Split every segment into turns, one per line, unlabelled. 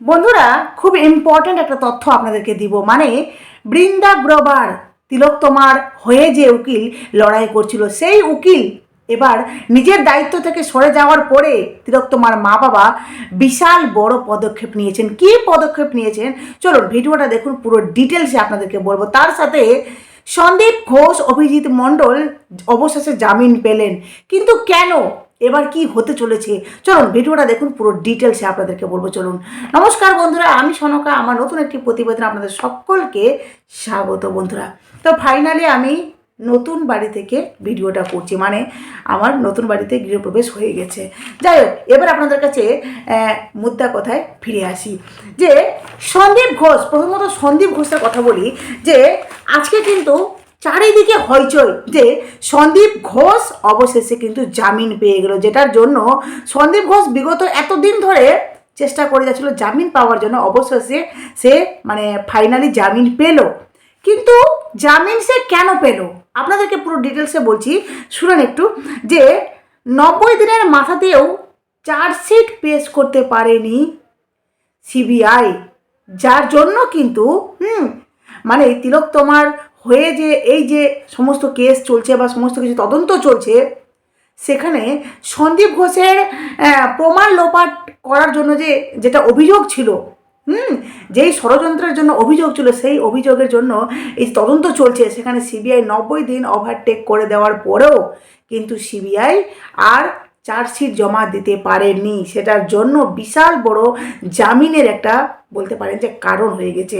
বন্ধুরা, খুব ইম্পর্ট্যান্ট একটা তথ্য আপনাদেরকে দিব। মানে বৃন্দা তিলক তোমার হয়ে যে উকিল লড়াই করছিল, সেই উকিল এবার নিজের দায়িত্ব থেকে সরে যাওয়ার পরে তিলক তোমার মা বাবা বিশাল বড় পদক্ষেপ নিয়েছেন। কি পদক্ষেপ নিয়েছেন? চলুন, ভিডিওটা দেখুন, পুরো ডিটেলসে আপনাদেরকে বলব। তার সাথে সন্দীপ ঘোষ, অভিজিৎ মণ্ডল অবশেষে জামিন পেলেন। কিন্তু কেন? এবার কি হতে চলেছে? চলুন, ভিডিওটা দেখুন, পুরো ডিটেলসে আপনাদেরকে বলব, চলুন। নমস্কার বন্ধুরা, আমি সনকা, আমার নতুন একটি প্রতিবেদন আপনাদের সকলকে স্বাগত বন্ধুরা। তো ফাইনালি আমি নতুন বাড়ি থেকে ভিডিওটা করছি মানে আমার নতুন বাড়িতে গৃহপ্রবেশ হয়ে গেছে। যাই হোক, এবার আপনাদের কাছে মুদ্রা কথায় ফিরে আসি। যে সন্দীপ ঘোষ, প্রথমত সন্দীপ ঘোষের কথা বলি যে, আজকে কিন্তু চারিদিকে হইচই যে সন্দীপ ঘোষ অবশেষে কিন্তু জামিন পেয়ে গেল, যেটার জন্য সন্দীপ ঘোষ বিগত এতদিন ধরে চেষ্টা করে যাচ্ছিল জামিন পাওয়ার জন্য, অবশেষে সে মানে ফাইনালি জামিন পেল। কিন্তু জামিন সে কেন পেল? আপনাদেরকে পুরো ডিটেলসে বলছি, শুনুন একটু, যে নব্বই দিনের মাথাতেও চার্জশিট পেশ করতে পারেনি সিবিআই যার জন্য কিন্তু, হুম মানে তিলক তোমার হয়ে যে এই যে সমস্ত কেস চলছে বা সমস্ত কিছু তদন্ত চলছে, সেখানে সন্দীপ ঘোষের প্রমাণ লোপাট করার জন্য যে যেটা অভিযোগ ছিল, হুম, যেই ষড়যন্ত্রের জন্য অভিযোগ ছিল, সেই অভিযোগের জন্য এই তদন্ত চলছে। সেখানে সিবিআই নব্বই দিন ওভারটেক করে দেওয়ার পরেও কিন্তু সিবিআই আর চার্জশিট জমা দিতে পারেনি। সেটার জন্য বিশাল বড় জামিনের একটা বলতে পারেন যে কারণ হয়ে গেছে।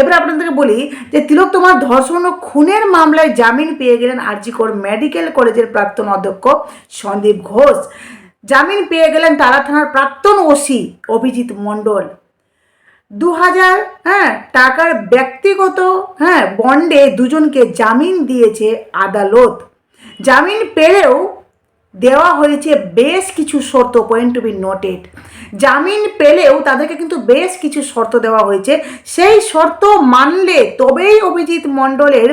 এবার আপনাদেরকে বলি যে তিলক তোমার ধর্ষণ ও খুনের মামলায় জামিন পেয়ে গেলেন আরজিকর মেডিকেল কলেজের প্রাক্তন অধ্যক্ষ সন্দীপ ঘোষ। জামিন পেয়ে গেলেন তারা থানার প্রাক্তন ওসি অভিজিৎ মণ্ডল। দু হাজার হ্যাঁ টাকার ব্যক্তিগত হ্যাঁ বন্ডে দুজনকে জামিন দিয়েছে আদালত। জামিন পেলেও দেওয়া হয়েছে বেশ কিছু শর্ত পয়েন্ট টু বি নোটেড জামিন পেলেও তাদেরকে কিন্তু বেশ কিছু শর্ত দেওয়া হয়েছে। সেই শর্ত মানলে তবেই অভিজিৎ মণ্ডলের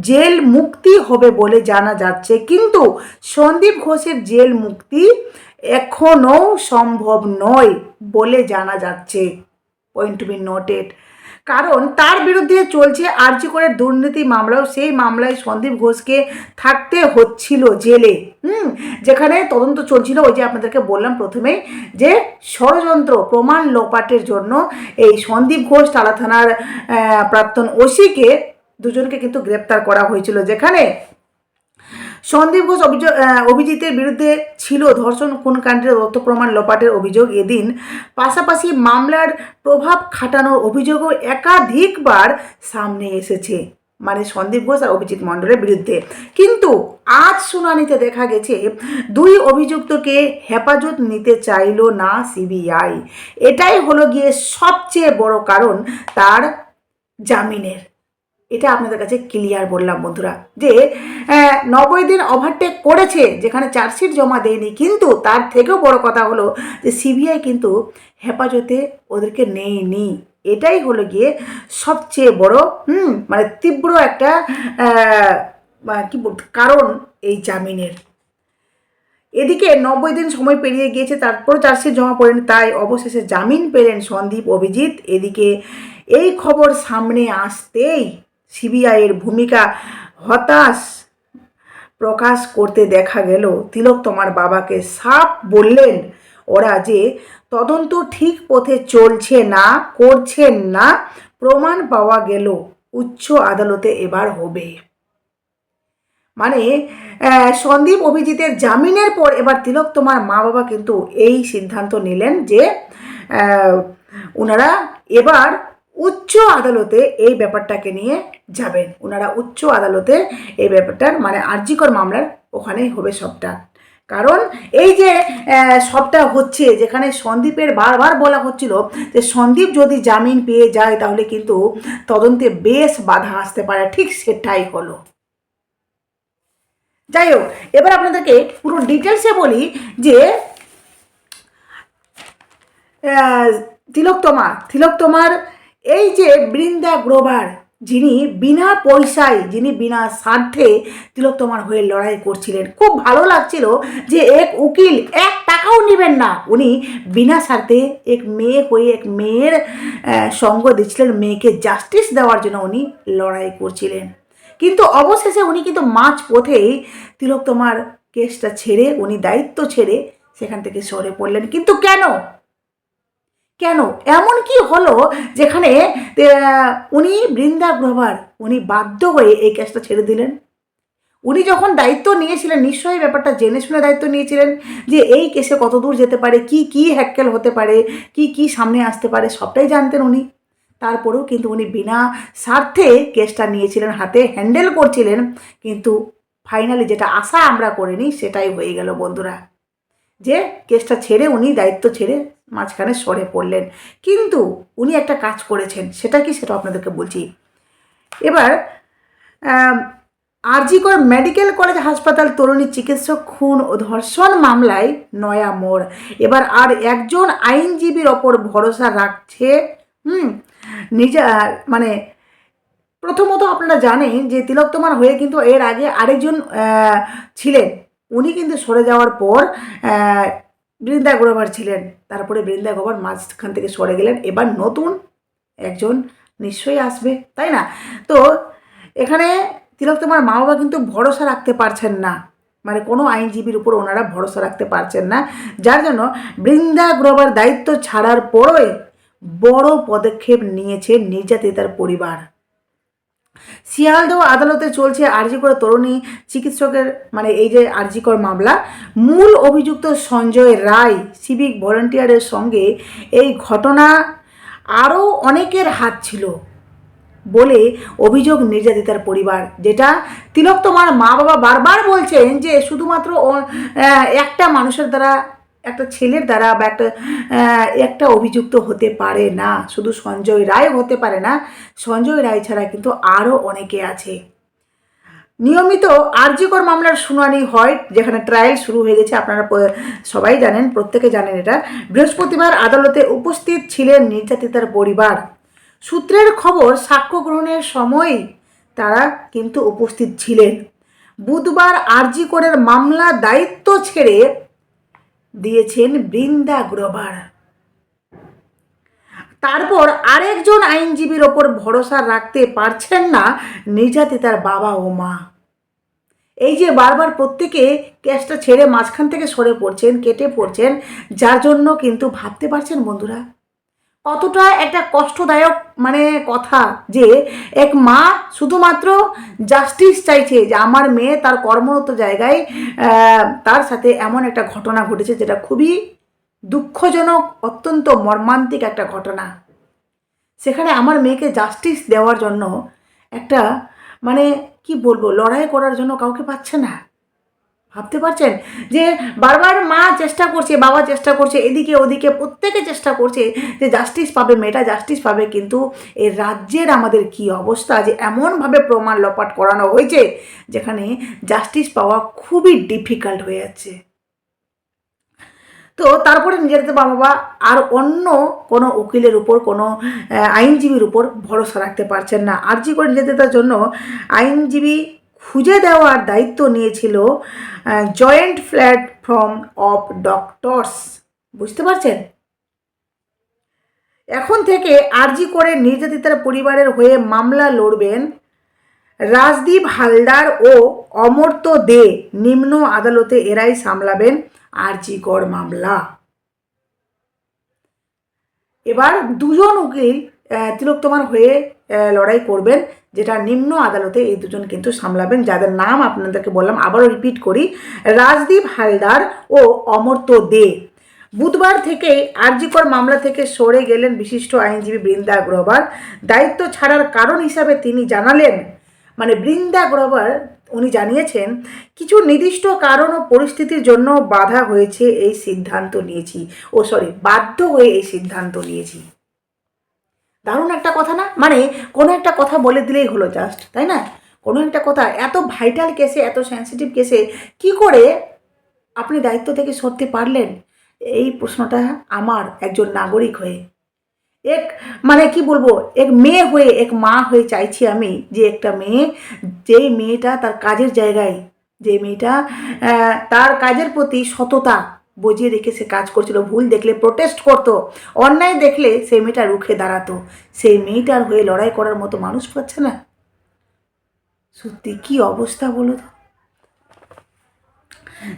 জেল মুক্তি হবে বলে জানা যাচ্ছে। কিন্তু সন্দীপ ঘোষের জেল মুক্তি এখনও সম্ভব নয় বলে জানা যাচ্ছে। Point to be noted. কারণ তার বিরুদ্ধে চলছে আর্জি করে দুর্নীতি মামলাও। সেই মামলায় সন্দীপ ঘোষকে থাকতে হচ্ছিল জেলে। হুম, যেখানে তদন্ত চলছিল ওই যে আপনাদেরকে বললাম প্রথমেই যে ষড়যন্ত্র প্রমাণ লোপাটের জন্য এই সন্দীপ ঘোষ তালা থানার প্রাক্তন ওসিকে দুজনকে কিন্তু গ্রেপ্তার করা হয়েছিল। যেখানে সন্দীপ ঘোষ অভিযোগ অভিজিতের বিরুদ্ধে ছিল ধর্ষণ, খুন, কাণ্ডের তথ্য প্রমাণ লোপাটের অভিযোগ এদিন। পাশাপাশি মামলার প্রভাব খাটানোর অভিযোগও একাধিকবার সামনে এসেছে মানে সন্দীপ ঘোষ আর অভিজিৎ মণ্ডলের বিরুদ্ধে। কিন্তু আজ শুনানিতে দেখা গেছে, দুই অভিযুক্তকে হেফাজত নিতে চাইল না সিবিআই। এটাই হলো গিয়ে সবচেয়ে বড় কারণ তার জামিনের। এটা আপনাদের কাছে ক্লিয়ার বললাম, বন্ধুরা। যে নব্বই দিন ওভারটেক করেছে, যেখানে চার্জশিট জমা দেয়নি, কিন্তু তার থেকেও বড় কথা হলো যে সিবিআই কিন্তু হেফাজতে ওদেরকে নেয়নি। এটাই হলো গিয়ে সবচেয়ে বড়, হুম মানে তীব্র একটা কি বলতে কারণ এই জামিনের। এদিকে নব্বই দিন সময় পেরিয়ে গিয়েছে তারপর চার্জশিট জমা পড়েন, তাই অবশেষে জামিন পেলেন সন্দীপ, অভিজিৎ। এদিকে এই খবর সামনে আসতেই সিবিআইয়ের ভূমিকা হতাশ প্রকাশ করতে দেখা গেল। তিলক তোমার বাবাকে সাপ বললেন, ওরা যে তদন্ত ঠিক পথে চলছে না করছেন না, প্রমাণ পাওয়া গেল, উচ্চ আদালতে এবার হবে। মানে সন্দীপ অভিজিতের জামিনের পর এবার তিলক তোমার মা বাবা কিন্তু এই সিদ্ধান্ত নিলেন যে ওনারা এবার উচ্চ আদালতে এই ব্যাপারটাকে নিয়ে যাবেন। ওনারা উচ্চ আদালতে এই ব্যাপারটার মানে আর্জিকর মামলার ওখানেই হবে সবটা। কারণ এই যে সবটা হচ্ছে যেখানে সন্দীপের বারবার বলা হচ্ছিল যে সন্দীপ যদি জামিন পেয়ে যায় তাহলে কিন্তু তদন্তে বেশ বাধা আসতে পারে ঠিক সেটাই হলো। যাই হোক এবার আপনাদেরকে পুরো ডিটেলসে বলি যে আহ, তিলক তিলোত্তমার এই যে বৃন্দা গ্রোভার, যিনি বিনা পয়সায়, যিনি বিনা স্বার্থে তিলোত্তমার হয়ে লড়াই করছিলেন, খুব ভালো লাগছিল যে এক উকিল এক টাকাও নেবেন না। উনি বিনা স্বার্থে এক মেয়ে হয়ে এক মেয়ের সঙ্গ দিচ্ছিলেন, মেয়েকে জাস্টিস দেওয়ার জন্য উনি লড়াই করছিলেন। কিন্তু অবশেষে উনি কিন্তু মাঝ পথেই তিলোত্তমার কেসটা ছেড়ে, উনি দায়িত্ব ছেড়ে সেখান থেকে সরে পড়লেন। কিন্তু কেন? কেন? এমন কি হলো যেখানে উনি বৃন্দা গ্রোভার উনি বাধ্য হয়ে এই কেসটা ছেড়ে দিলেন। উনি যখন দায়িত্ব নিয়েছিলেন, নিশ্চয়ই ব্যাপারটা জেনে শুনে দায়িত্ব নিয়েছিলেন যে এই কেসে কত দূর যেতে পারে, কি কি হ্যাক্কেল হতে পারে, কি কি সামনে আসতে পারে, সবটাই জানতেন উনি। তারপরেও কিন্তু উনি বিনা স্বার্থে কেসটা নিয়েছিলেন, হাতে হ্যান্ডেল করছিলেন, কিন্তু ফাইনালি যেটা আশা আমরা করিনি, সেটাই হয়ে গেল বন্ধুরা। যে কেসটা ছেড়ে উনি দায়িত্ব ছেড়ে মাঝখানে সরে পড়লেন। কিন্তু উনি একটা কাজ করেছেন, সেটা কি সেটা আপনাদেরকে বলছি। এবার আরজিকর মেডিকেল কলেজ হাসপাতাল তরুণী চিকিৎসক, খুন ও ধর্ষণ মামলায় নয়া মোড়। এবার আর একজন আইনজীবীর ওপর ভরসা রাখছে, হুম, নিজে মানে প্রথমত আপনারা জানেন যে তিলোত্তমার হয়ে কিন্তু এর আগে আরেকজন ছিলেন। উনি কিন্তু সরে যাওয়ার পর বৃন্দা গ্রোভার ছিলেন। তারপরে বৃন্দা গ্রোভার মাঝখান থেকে সরে গেলেন। এবার নতুন একজন নিশ্চয়ই আসবে, তাই না? তো এখানে তিলোত্তমার মা বাবা কিন্তু ভরসা রাখতে পারছেন না। মানে কোনো আইনজীবীর উপর ওনারা ভরসা রাখতে পারছেন না। যার জন্য বৃন্দা গ্রোভার দায়িত্ব ছাড়ার পরই বড় পদক্ষেপ নিয়েছে নির্যাতিতার পরিবার। শিয়ালদহ আদালতে চলছে আরজিকর তরুণী চিকিৎসকের মানে এই যে আরজিকর মামলা, মূল অভিযুক্ত সঞ্জয় রায় সিভিক ভলেন্টিয়ারের সঙ্গে এই ঘটনা আরও অনেকের হাত ছিল বলে অভিযোগ নির্যাতিতার পরিবার, যেটা তিলক তোমার মা বাবা বারবার বলছেন যে শুধুমাত্র একটা মানুষের দ্বারা একটা ছেলের দ্বারা বা একটা একটা অভিযুক্ত হতে পারে না। শুধু সঞ্জয় রায় হতে পারে না। সঞ্জয় রায় ছাড়া কিন্তু আরও অনেকে আছে। নিয়মিত আরজিকর মামলার শুনানি হয়, যেখানে ট্রায়াল শুরু হয়ে গেছে। আপনারা সবাই জানেন, প্রত্যেকে জানেন এটা। বৃহস্পতিবার আদালতে উপস্থিত ছিলেন নির্যাতিতার পরিবার। সূত্রের খবর, সাক্ষ্য গ্রহণের সময় তারা কিন্তু উপস্থিত ছিলেন। বুধবার আরজিকরের মামলা দায়িত্ব ছেড়ে দিয়েছেন বৃন্দা গ্রোভার তারপর আরেকজন আইনজীবীর ওপর ভরসা রাখতে পারছেন না নির্যাতিতার বাবা ও মা। এই যে বারবার প্রত্যেকে কেসটা ছেড়ে মাঝখান থেকে সরে পড়ছেন, কেটে পড়ছেন, যার জন্য কিন্তু ভাবতে পারছেন বন্ধুরা কতটা একটা কষ্টদায়ক মানে কথা যে এক মা শুধুমাত্র জাস্টিস চাইছে যে আমার মেয়ে তার কর্মরত জায়গায় তার সাথে এমন একটা ঘটনা ঘটেছে যেটা খুবই দুঃখজনক, অত্যন্ত মর্মান্তিক একটা ঘটনা। সেখানে আমার মেয়েকে জাস্টিস দেওয়ার জন্য একটা মানে কি বলব, লড়াই করার জন্য কাউকে পাচ্ছে না। ভাবতে পারছেন? যে বারবার মা চেষ্টা করছে, বাবা চেষ্টা করছে, এদিকে ওদিকে প্রত্যেকে চেষ্টা করছে যে জাস্টিস পাবে, মেয়েটা জাস্টিস পাবে, কিন্তু এই রাজ্যের আমাদের কি অবস্থা? যে এমনভাবে প্রমাণ লপাট করানো হয়েছে, যেখানে জাস্টিস পাওয়া খুবই ডিফিকাল্ট হয়ে যাচ্ছে। তো তারপরে নিজেদের বাবা আর অন্য কোনো উকিলের উপর, কোনো আইনজীবীর উপর ভরসা রাখতে পারছেন না। আর্জি করে নিজেদের জন্য আইনজীবী খুঁজে দেওয়ার দায়িত্ব নিয়েছিল জয়েন্ট প্ল্যাটফর্ম অফ ডক্টরস বুঝতে পারছেন? এখন থেকে আরজি করে নির্যাতিতার পরিবারের হয়ে মামলা লড়বেন রাজদীপ হালদার ও অমর্ত্য দে নিম্ন আদালতে এরাই সামলাবেন আরজি কর মামলা। এবার দুজন উকিল আহ, তিলোত্তমার হয়ে লড়াই করবেন যেটা নিম্ন আদালতে এই দুজন কিন্তু সামলাবেন যাদের নাম আপনাদেরকে বললাম আবারও রিপিট করি রাজদীপ হালদার ও অমর্ত্য দে। বুধবার থেকে আরজিকর মামলা থেকে সরে গেলেন বিশিষ্ট আইনজীবী বৃন্দা আগ্রবার দায়িত্ব ছাড়ার কারণ হিসাবে তিনি জানালেন মানে বৃন্দা গ্রোভার উনি জানিয়েছেন কিছু নির্দিষ্ট কারণ ও পরিস্থিতির জন্য বাধা হয়েছে এই সিদ্ধান্ত নিয়েছি ও সরি বাধ্য হয়ে এই সিদ্ধান্ত নিয়েছি। দারুণ একটা কথা না? মানে কোনো একটা কথা বলে দিলেই হলো জাস্ট তাই না? কোনো একটা কথা, এত ভাইটাল কেসে এত সেন্সিটিভ কেসে কি করে আপনি দায়িত্ব থেকে সরতে পারলেন? এই প্রশ্নটা আমার একজন নাগরিক হয়ে। এক মানে কি বলব, এক মেয়ে হয়ে, এক মা হয়ে চাইছি আমি যে একটা মেয়ে যেই মেয়েটা তার কাজের জায়গায়, যে মেয়েটা তার কাজের প্রতি সততা বজিয়ে রেখে সে কাজ করছিল, ভুল দেখলে প্রোটেস্ট করতো। অন্যায় দেখলে সেই মেয়েটা রুখে দাঁড়াতো। সেই মেয়েটার হয়ে লড়াই করার মতো মানুষ পাচ্ছে না। সত্যি কি অবস্থা বলো তো?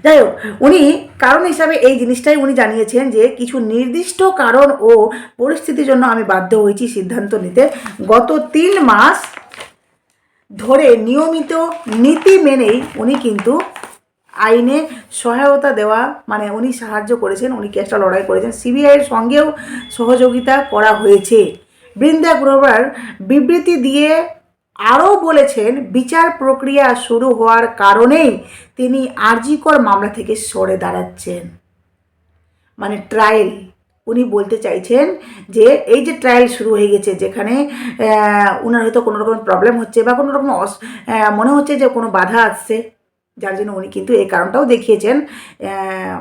যাই হোক, উনি কারণ হিসাবে এই জিনিসটাই উনি জানিয়েছেন যে কিছু নির্দিষ্ট কারণ ও পরিস্থিতির জন্য আমি বাধ্য হয়েছি সিদ্ধান্ত নিতে। গত তিন মাস ধরে নিয়মিত নীতি মেনেই উনি কিন্তু আইনে সহায়তা দেওয়া মানে উনি সাহায্য করেছেন, উনি কেসটা লড়াই করেছেন। সিবিআইয়ের সঙ্গেও সহযোগিতা করা হয়েছে। বৃন্দা গ্রোভার বিবৃতি দিয়ে আরও বলেছেন, বিচার প্রক্রিয়া শুরু হওয়ার কারণেই তিনি আরজিকর মামলা থেকে সরে দাঁড়াচ্ছেন। মানে ট্রায়াল, উনি বলতে চাইছেন যে, এই যে ট্রায়াল শুরু হয়ে গেছে, যেখানে ওনার হয়তো কোনো রকম প্রবলেম হচ্ছে বা কোনো রকম অস- মনে হচ্ছে যে কোনো বাধা আসছে যার জন্য উনি কিন্তু এই কারণটাও দেখিয়েছেন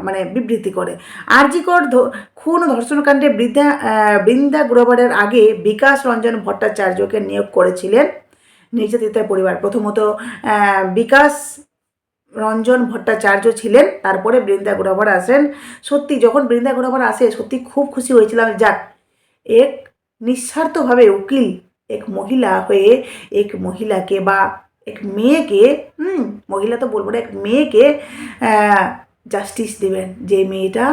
মানে বিবৃতি করে। আর আরজিকর ধ- খুন ও ধর্ষণকাণ্ডে বৃদ্ধা বৃন্দা গ্রোভারের আগে বিকাশ রঞ্জন ভট্টাচার্যকে নিয়োগ করেছিলেন। নির্যাতিতার পরিবার। প্রথমত বিকাশ রঞ্জন ভট্টাচার্য ছিলেন, তারপরে বৃন্দা গ্রোভার আসেন। সত্যি, যখন বৃন্দা গ্রোভার আসে, সত্যি খুব খুশি হয়েছিলাম। যাক, এক নিঃস্বার্থভাবে উকিল, এক মহিলা হয়ে এক মহিলাকে বা এক মেয়েকে, হুম, মহিলা তো বলব না, এক মেয়েকে জাস্টিস দেবেন। যে মেয়েটা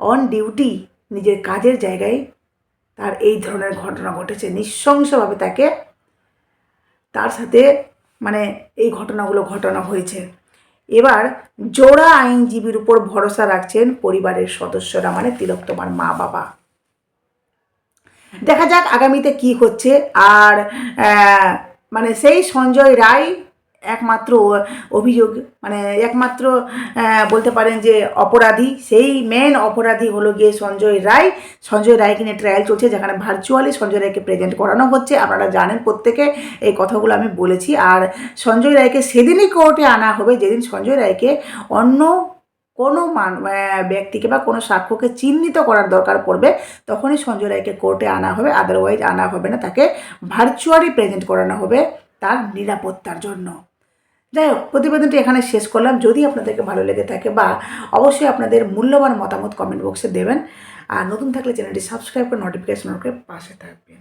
অন ডিউটি নিজের কাজের জায়গায় তার এই ধরনের ঘটনা ঘটেছে। নৃশংসভাবে তাকে তার সাথে মানে এই ঘটনাগুলো ঘটানো হয়েছে। এবার জোড়া আইনজীবীর উপর ভরসা রাখছেন পরিবারের সদস্যরা মানে তিলক তোমার মা বাবা। দেখা যাক আগামীতে কি হচ্ছে। আর মানে সেই সঞ্জয় রায় একমাত্র অভিযোগ মানে একমাত্র বলতে পারেন যে অপরাধী, সেই মেন অপরাধী হলো গিয়ে সঞ্জয় রায়। সঞ্জয় রায়কে নিয়ে ট্রায়াল চলছে, যেখানে ভার্চুয়ালি সঞ্জয় রায়কে প্রেজেন্ট করানো হচ্ছে। আপনারা জানেন প্রত্যেকে এই কথাগুলো আমি বলেছি। আর সঞ্জয় রায়কে সেদিনই কোর্টে আনা হবে, যেদিন সঞ্জয় রায়কে অন্য কোনো মান ব্যক্তিকে বা কোনো সাক্ষ্যকে চিহ্নিত করার দরকার পড়বে, তখনই সঞ্জয় রায়কে কোর্টে আনা হবে আদারওয়াইজ আনা হবে না, তাকে ভার্চুয়ালি প্রেজেন্ট করানো হবে তার নিরাপত্তার জন্য। যাই হোক, প্রতিবেদনটি এখানে শেষ করলাম। যদি আপনাদেরকে ভালো লেগে থাকে বা অবশ্যই আপনাদের মূল্যবান মতামত কমেন্ট বক্সে দেবেন। আর নতুন থাকলে চ্যানেলটি সাবস্ক্রাইব করে নোটিফিকেশন করে পাশে থাকবেন।